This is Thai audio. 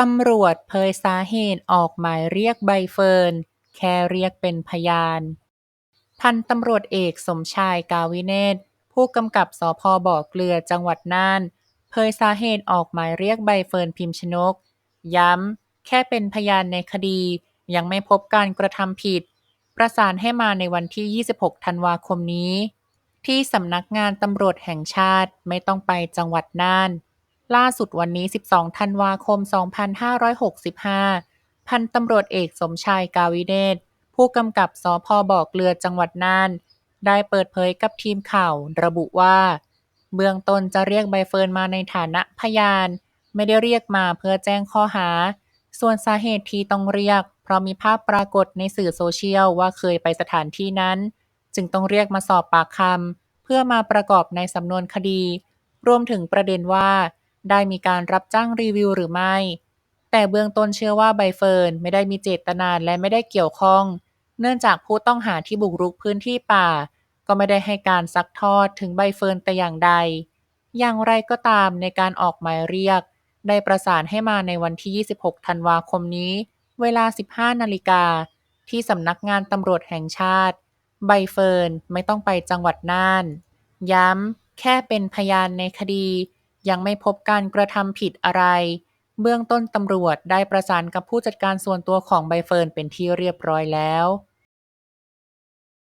ตำรวจเผยสาเหตุออกหมายเรียกใบเฟิร์น แค่เรียกเป็นพยาน พันตำรวจเอกสมชายกาวิเนตผู้กำกับสพบ่อเกลือจังหวัดน่านเผยสาเหตุออกหมายเรียกใบเฟิร์นพิมชนก ย้ำ แค่เป็นพยานในคดี ยังไม่พบการกระทำผิด ประสานให้มาในวันที่ 26 ธันวาคมนี้ ที่สำนักงานตำรวจแห่งชาติไม่ต้องไปจังหวัดน่าน ล่าสุดวันนี้ 12 ธันวาคม 2565 พันตำรวจเอกสมชายกาวิเนตผู้กำกับสพบ่อเกลือจังหวัดน่าน ได้เปิดเผยกับทีมข่าว ระบุว่า เบื้องต้นจะเรียกใบเฟิร์นมาในฐานะพยาน ไม่ได้เรียกมาเพื่อแจ้งข้อหา ส่วนสาเหตุที่ต้องเรียก เพราะมีภาพปรากฏในสื่อโซเชียลว่าเคยไปสถานที่นั้น จึงต้องเรียกมาสอบปากคำเพื่อมาประกอบในสำนวนคดี รวมถึงประเด็นว่า ได้มีการรับจ้างรีวิวหรือไม่ แต่เบื้องต้นเชื่อว่าใบเฟิร์นไม่ได้มีเจตนาและไม่ได้เกี่ยวข้อง เนื่องจากผู้ต้องหาที่บุกรุกพื้นที่ป่า ก็ไม่ได้ให้การซักทอดถึงใบเฟิร์นแต่อย่างใด อย่างไรก็ตามในการออกหมายเรียก ได้ประสานให้มาในวันที่ 26 ธันวาคมนี้ เวลา 15 นาฬิกาที่สำนักงานตำรวจแห่งชาติ ใบเฟิร์นไม่ต้องไปจังหวัดน่าน ย้ำแค่เป็นพยานในคดี ยังไม่พบการกระทำผิดอะไร เบื้องต้นตำรวจได้ประสานกับผู้จัดการส่วนตัวของใบเฟิร์นเป็นที่เรียบร้อยแล้ว